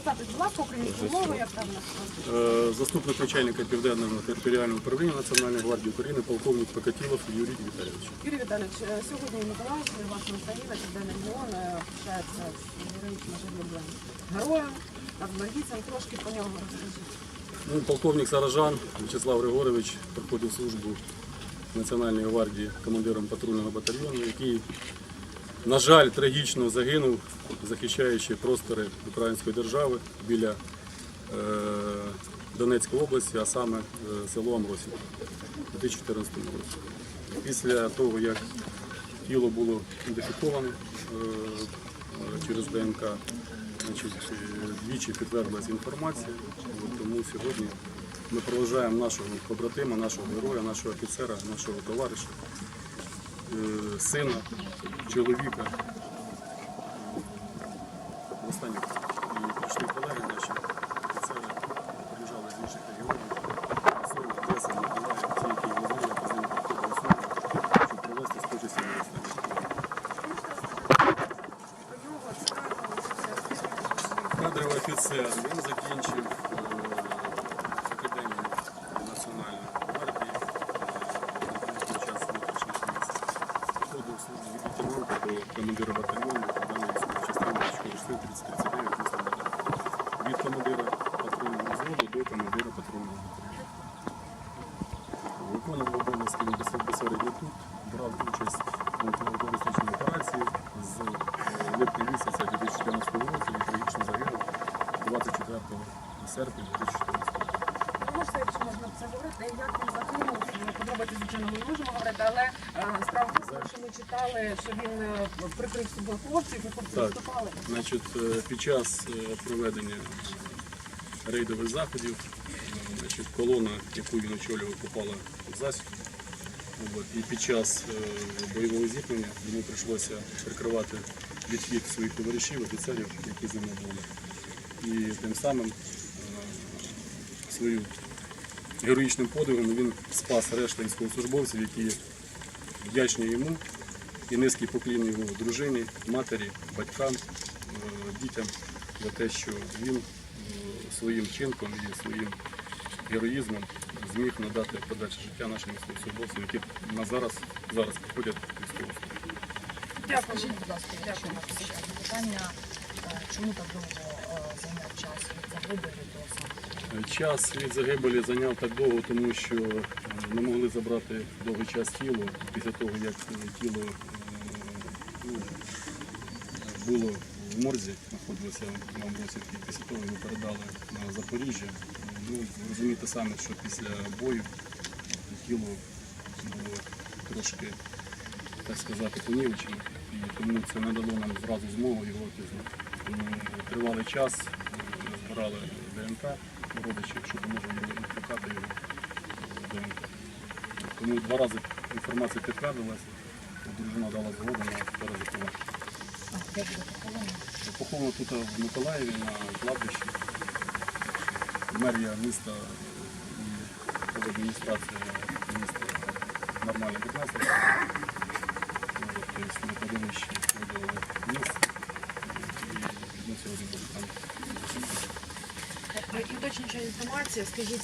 Представтесь, будь ласка, українською мовою, як правильно сказати. Е, Заступник начальника Південного територіального управління Національної гвардії України, полковник Покатілов Юрій Віталійович. Юрій Віталійович, е, сьогодні Миколаївська, ваша Україна, Південний регіон е, вважається героїчно житловим героєм, нацгвардійцем. Трошки про нього розкажіть. Ну, полковник Саражан Вячеслав Григорович проходив службу в Національній гвардії командиром патрульного батальйону, який, на жаль, трагічно загинув, захищаючи простори української держави біля е, Донецької області, а саме е, село Амросів у 2014 році. Після того, як тіло було ідентифіковане е, через ДНК, двічі підтвердилася інформація, тому сьогодні ми проважаємо нашого побратима, нашого героя, нашого офіцера, нашого товариша, сина, чоловіка. В останніх і прийшли наші офіцери, приїжджали з інших регіонів, Херсон, Одеса, Миколаїв, ті, які не знали, як з ними проходили службу, щоб провести з почесті на Кадровий офіцер, він закінчив е, академію Національної гвардії е, на час внутрішніх військ. Входив в службу від лейтенанта до командира батальйону даної частини штабу 3039. Від командира патрульного взводу до командира патрульного батальйону. Виконував обов'язки він безпосередньо тут, брав участь у антитерористичній операції з липня місяця 2014 року і трагічно загинув 24 серпня 2014 року. Це говорити, як він загинув, Ну, подробиці, звичайно, ми не можемо говорити, але е, справа в тому, що ми читали, що він е, прикрив собою хлопців, і хлопці виступали. Значить, е, під час проведення рейдових заходів, значить, колона, яку він очолював, попала в засіб. І під час бойового зіткнення йому прийшлося прикривати відхід своїх товаришів, офіцерів, які з ними були. І тим самим свою героїчним подвигом він спас решту військовослужбовців, які вдячні йому і низький поклін його дружині, матері, батькам, е, дітям за те, що він е, своїм чинком і своїм героїзмом зміг надати подальше життя нашим військовослужбовцям, які на зараз, зараз проходять військову службу. Дякую. Будь ласка, у нас питання, е, чому так довго зайняв час від загибелі до Час від загибелі зайняв так довго, тому що е, не могли забрати довгий час тіло після того, як е, тіло е, ну, було в морзі, знаходилося на Амбросівці, після того його передали на Запоріжжя. Ну, розумієте самі, що після бою тіло було трошки, так сказати, понівечене, і тому це не дало нам зразу змогу його. Тому тривалий час е, збирали ДНК у родичів, щоб можна було відшукати його е, ДНК. Тому два рази інформація підтвердилась, дружина дала згоду на перезаховання. Поховано тут в Миколаєві на кладбищі. Мерія міста і адміністрація міста нормально віднеслася. Тобто на кладовищі виділили місце і Уточнююча інформація, скажіть,